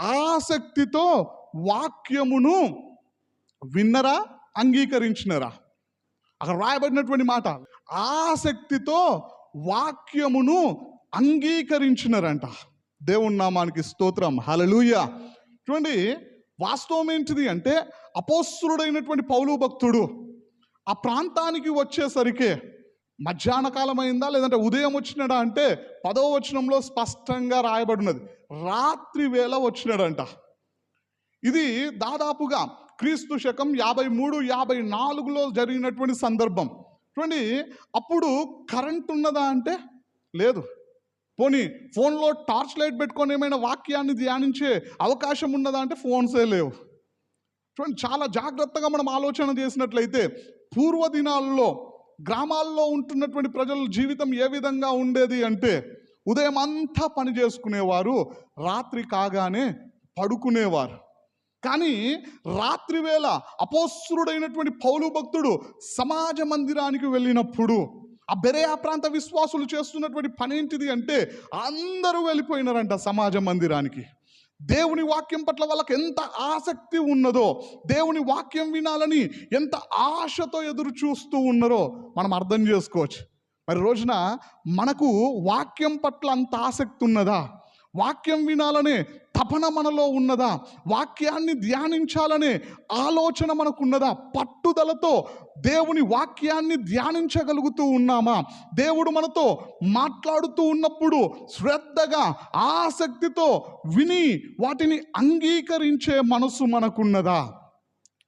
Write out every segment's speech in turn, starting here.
ఆసక్తితో వాక్యమును విన్నరా అంగీకరించినరా? అక్కడ రాయబడినటువంటి మాట ఆసక్తితో వాక్యమును అంగీకరించినారంట. దేవుని నామానికి స్తోత్రం. హలలుయ చూడండి వాస్తవం ఏంటిది అంటే అపోస్తుడైనటువంటి పౌలు భక్తుడు ఆ ప్రాంతానికి వచ్చేసరికి మధ్యాహ్న కాలం అయిందా లేదంటే ఉదయం వచ్చినాడా అంటే పదో వచనంలో స్పష్టంగా రాయబడినది. రాత్రి వేళ వచ్చినాడంట. ఇది దాదాపుగా క్రీస్తు శకం యాభై మూడు యాభై నాలుగులో జరిగినటువంటి సందర్భం. చూడండి అప్పుడు కరెంట్ ఉన్నదా అంటే లేదు. పోనీ ఫోన్లో టార్చ్ లైట్ పెట్టుకొని ఏమైనా వాక్యాన్ని ధ్యానించే అవకాశం ఉన్నదా అంటే ఫోన్సే లేవు. చూడండి చాలా జాగ్రత్తగా మనం ఆలోచన చేసినట్లయితే పూర్వ దినాల్లో గ్రామాల్లో ఉంటున్నటువంటి ప్రజల జీవితం ఏ విధంగా ఉండేది అంటే ఉదయం అంతా పని చేసుకునేవారు రాత్రి కాగానే పడుకునేవారు. కానీ రాత్రి వేళ అపోస్తుడైనటువంటి పౌలు భక్తుడు సమాజ మందిరానికి వెళ్ళినప్పుడు ఆ బెరేయా ప్రాంత విశ్వాసులు చేస్తున్నటువంటి పని ఏంటిది అంటే అందరూ వెళ్ళిపోయినారంట సమాజ మందిరానికి. దేవుని వాక్యం పట్ల వాళ్ళకి ఎంత ఆసక్తి ఉన్నదో దేవుని వాక్యం వినాలని ఎంత ఆశతో ఎదురు చూస్తూ ఉన్నారో మనం అర్థం చేసుకోవచ్చు. మరి రోజున మనకు వాక్యం పట్ల అంత ఆసక్తి ఉన్నదా? వాక్యం వినాలనే తపన మనలో ఉన్నదా? వాక్యాన్ని ధ్యానించాలనే ఆలోచన మనకున్నదా? పట్టుదలతో దేవుని వాక్యాన్ని ధ్యానించగలుగుతూ ఉన్నామా? దేవుడు మనతో మాట్లాడుతూ ఉన్నప్పుడు శ్రద్ధగా ఆసక్తితో విని వాటిని అంగీకరించే మనసు మనకున్నదా?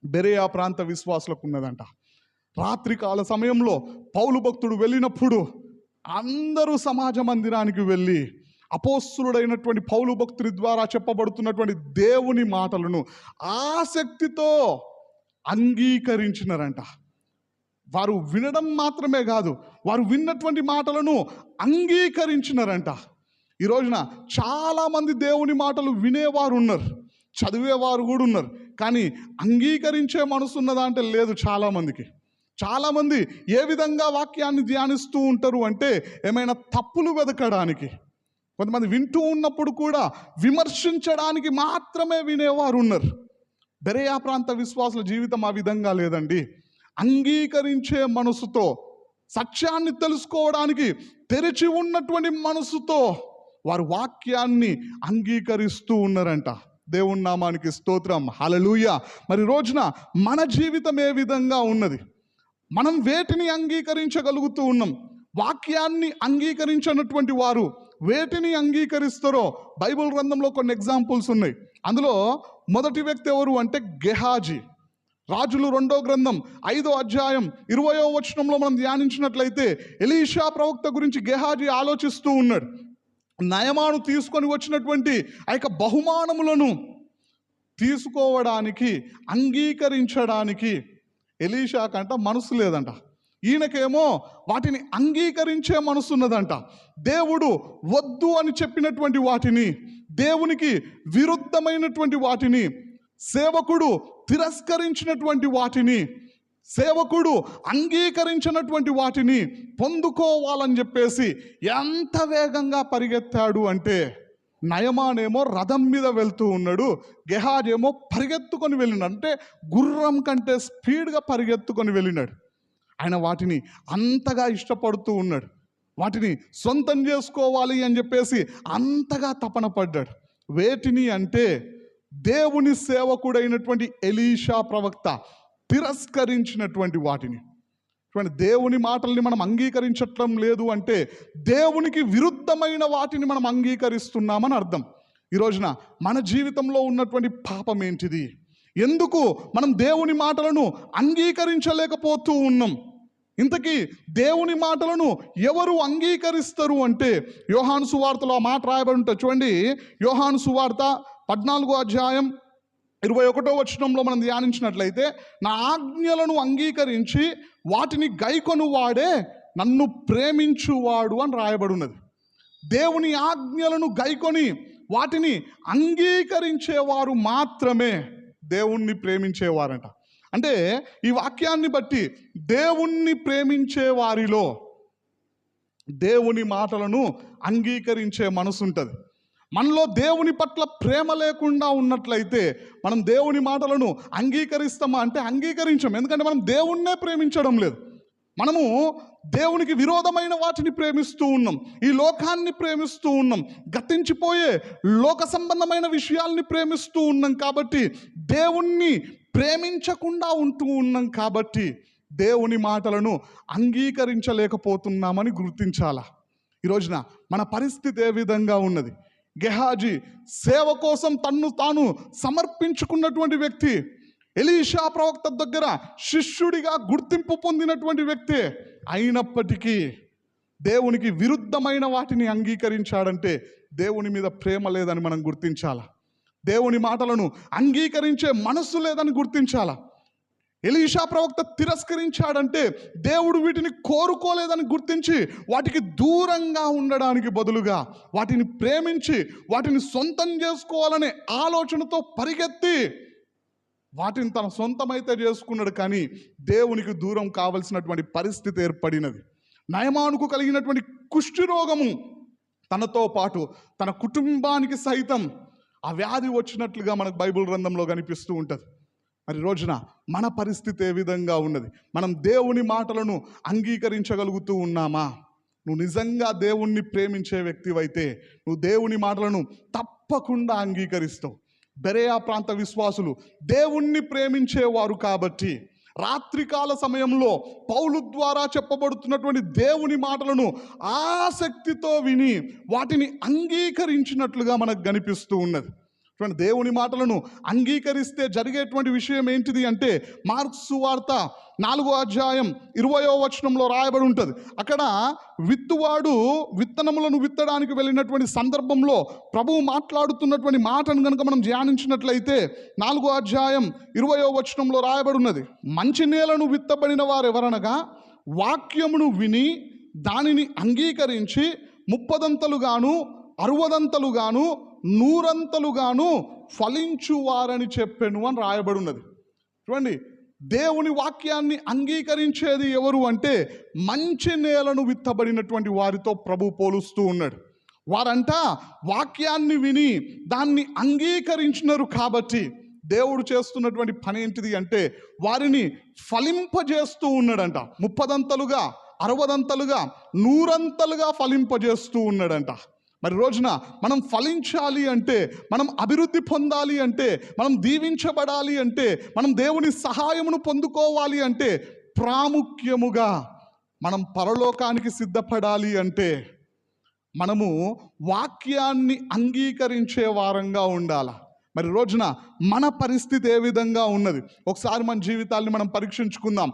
బెరేయా ప్రాంత విశ్వాసులకు ఉన్నదంట. రాత్రికాల సమయంలో పౌలు భక్తుడు వెళ్ళినప్పుడు అందరూ సమాజ మందిరానికి వెళ్ళి అపోస్తుడైనటువంటి పౌలు భక్తుడి ద్వారా చెప్పబడుతున్నటువంటి దేవుని మాటలను ఆసక్తితో అంగీకరించినారంట. వారు వినడం మాత్రమే కాదు వారు విన్నటువంటి మాటలను అంగీకరించినారంట. ఈ రోజున చాలామంది దేవుని మాటలు వినేవారు ఉన్నారు చదివేవారు కూడా ఉన్నారు కానీ అంగీకరించే మనసు ఉన్నదా అంటే లేదు చాలామందికి. చాలామంది ఏ విధంగా వాక్యాన్ని ధ్యానిస్తూ ఉంటారు అంటే ఏమైనా తప్పులు వెతకడానికి. కొంతమంది వింటూ ఉన్నప్పుడు కూడా విమర్శించడానికి మాత్రమే వినేవారు ఉన్నారు బెరయా ప్రాంత విశ్వాసుల జీవితం ఆ విధంగా లేదండి. అంగీకరించే మనసుతో సత్యాన్ని తెలుసుకోవడానికి తెరిచి ఉన్నటువంటి మనసుతో వారు వాక్యాన్ని అంగీకరిస్తూ ఉన్నారంట. దేవుని నామానికి స్తోత్రం. హలలుయ మరి రోజున మన జీవితం ఏ విధంగా ఉన్నది? మనం వేటిని అంగీకరించగలుగుతూ ఉన్నాం? వాక్యాన్ని అంగీకరించినటువంటి వారు వేటిని అంగీకరిస్తారో? బైబిల్ గ్రంథంలో కొన్ని ఎగ్జాంపుల్స్ ఉన్నాయి. అందులో మొదటి వ్యక్తి ఎవరు అంటే గెహాజీ. రాజులు రెండో గ్రంథం ఐదో అధ్యాయం ఇరవయో వచనంలో మనం ధ్యానించినట్లయితే ఎలీషా ప్రవక్త గురించి గెహాజీ ఆలోచిస్తూ ఉన్నాడు. నయమాను తీసుకొని వచ్చినటువంటి ఆ యొక్క బహుమానములను తీసుకోవడానికి అంగీకరించడానికి ఎలీషాకంట మనసు లేదంట. ఈయనకేమో వాటిని అంగీకరించే మనసు ఉన్నదంట. దేవుడు వద్దు అని చెప్పినటువంటి వాటిని దేవునికి విరుద్ధమైనటువంటి వాటిని సేవకుడు తిరస్కరించినటువంటి వాటిని సేవకుడు అంగీకరించినటువంటి వాటిని పొందుకోవాలని చెప్పేసి ఎంత వేగంగా పరిగెత్తాడు అంటే నయమానేమో రథం మీద వెళ్తూ ఉన్నాడు. గెహాజేమో ఏమో పరిగెత్తుకొని వెళ్ళినాడు. అంటే గుర్రం కంటే స్పీడ్గా పరిగెత్తుకొని వెళ్ళినాడు. ఆయన వాటిని అంతగా ఇష్టపడుతూ ఉన్నాడు. వాటిని సొంతం చేసుకోవాలి అని చెప్పేసి అంతగా తపన పడ్డాడు. వేటిని అంటే దేవుని సేవకుడైనటువంటి ఎలీషా ప్రవక్త తిరస్కరించినటువంటి వాటిని. దేవుని మాటల్ని మనం అంగీకరించటం లేదు అంటే దేవునికి విరుద్ధమైన వాటిని మనం అంగీకరిస్తున్నామని అర్థం. ఈ రోజున మన జీవితంలో ఉన్నటువంటి పాపం ఏంటిది? ఎందుకు మనం దేవుని మాటలను అంగీకరించలేకపోతూ ఉన్నాం? ఇంతకీ దేవుని మాటలను ఎవరు అంగీకరిస్తారు అంటే యోహాను సువార్తలో ఆ మాట రాయబడి ఉంటుంది. చూడండి యోహాను సువార్త పద్నాలుగో అధ్యాయం ఇరవై ఒకటో వచనంలో మనం ధ్యానించినట్లయితే నా ఆజ్ఞలను అంగీకరించి వాటిని గైకొను వాడే నన్ను ప్రేమించువాడు అని రాయబడి ఉన్నది. దేవుని ఆజ్ఞలను గైకొని వాటిని అంగీకరించేవారు మాత్రమే దేవుణ్ణి ప్రేమించేవారంట. అంటే ఈ వాక్యాన్ని బట్టి దేవుణ్ణి ప్రేమించే వారిలో దేవుని మాటలను అంగీకరించే మనసు ఉంటుంది మనలో దేవుని పట్ల ప్రేమ లేకుండా ఉన్నట్లయితే మనం దేవుని మాటలను అంగీకరిస్తామా? అంటే అంగీకరించం. ఎందుకంటే మనం దేవుణ్ణే ప్రేమించడం లేదు. మనము దేవునికి విరోధమైన వాటిని ప్రేమిస్తూ ఉన్నాం. ఈ లోకాన్ని ప్రేమిస్తూ ఉన్నాం. గతించిపోయే లోక సంబంధమైన విషయాల్ని ప్రేమిస్తూ ఉన్నాం కాబట్టి దేవుణ్ణి ప్రేమించకుండా ఉంటూ ఉన్నాం కాబట్టి దేవుని మాటలను అంగీకరించలేకపోతున్నామని గుర్తించాలా? ఈ రోజున మన పరిస్థితి ఏ విధంగా ఉన్నది? గెహాజీ సేవ కోసం తన్ను తాను సమర్పించుకున్నటువంటి వ్యక్తి ఎలీషా ప్రవక్త దగ్గర శిష్యుడిగా గుర్తింపు పొందినటువంటి వ్యక్తి అయినప్పటికీ దేవునికి విరుద్ధమైన వాటిని అంగీకరించాడంటే దేవుని మీద ప్రేమ లేదని మనం గుర్తించాల? దేవుని మాటలను అంగీకరించే మనస్సు లేదని గుర్తించాలా? ఎలీషా ప్రవక్త తిరస్కరించాడంటే దేవుడు వీటిని కోరుకోలేదని గుర్తించి వాటికి దూరంగా ఉండడానికి బదులుగా వాటిని ప్రేమించి వాటిని సొంతం చేసుకోవాలనే ఆలోచనతో పరిగెత్తి వాటిని తన సొంతమైతే చేసుకున్నాడు కానీ దేవునికి దూరం కావలసినటువంటి పరిస్థితి ఏర్పడినది. నయమానుకు కలిగినటువంటి కుష్టి రోగము తనతో పాటు తన కుటుంబానికి సైతం ఆ వ్యాధి వచ్చినట్లుగా మనకు బైబిల్ గ్రంథంలో కనిపిస్తూ ఉంటుంది. మరి రోజున మన పరిస్థితి ఏ విధంగా ఉన్నది? మనం దేవుని మాటలను అంగీకరించగలుగుతూ ఉన్నామా? నువ్వు నిజంగా దేవుణ్ణి ప్రేమించే వ్యక్తివైతే నువ్వు దేవుని మాటలను తప్పకుండా అంగీకరిస్తావు. బెరేయా ప్రాంత విశ్వాసులు దేవుణ్ణి ప్రేమించేవారు కాబట్టి రాత్రికాల సమయంలో పౌలు ద్వారా చెప్పబడుతున్నటువంటి దేవుని మాటలను ఆసక్తితో విని వాటిని అంగీకరించినట్లుగా మనకు కనిపిస్తూ ఉన్నది. చూడండి దేవుని మాటలను అంగీకరిస్తే జరిగేటువంటి విషయం ఏంటిది అంటే మార్క్స్ వార్త నాలుగో అధ్యాయం ఇరవయో వచనంలో రాయబడి ఉంటుంది. అక్కడ విత్తువాడు విత్తనములను విత్తడానికి వెళ్ళినటువంటి సందర్భంలో ప్రభువు మాట్లాడుతున్నటువంటి మాటను కనుక మనం ధ్యానించినట్లయితే నాలుగో అధ్యాయం ఇరవయో వచనంలో రాయబడి ఉన్నది. మంచి నేలను విత్తబడిన వారు ఎవరనగా వాక్యమును విని దానిని అంగీకరించి ముప్పదంతలుగాను అరవదంతలుగాను నూరంతలుగాను ఫలించువారని చెప్పెను అని రాయబడి ఉన్నది చూడండి దేవుని వాక్యాన్ని అంగీకరించేది ఎవరు అంటే మంచి నేలను విత్తబడినటువంటి వారితో ప్రభు పోలుస్తూ ఉన్నాడు. వారంట వాక్యాన్ని విని దాన్ని అంగీకరించినారు కాబట్టి దేవుడు చేస్తున్నటువంటి పని ఏంటిది అంటే వారిని ఫలింపజేస్తూ ఉన్నాడంట. ముప్పదంతలుగా అరవదంతలుగా నూరంతలుగా ఫలింపజేస్తూ ఉన్నాడంట. మరి రోజున మనం ఫలించాలి అంటే మనం అభివృద్ధి పొందాలి అంటే మనం దీవించబడాలి అంటే మనం దేవుని సహాయమును పొందుకోవాలి అంటే ప్రాముఖ్యముగా మనం పరలోకానికి సిద్ధపడాలి అంటే మనము వాక్యాన్ని అంగీకరించే వారంగా ఉండాల. మరి రోజున మన పరిస్థితి ఏ విధంగా ఉన్నది? ఒకసారి మన జీవితాల్ని మనం పరీక్షించుకుందాం.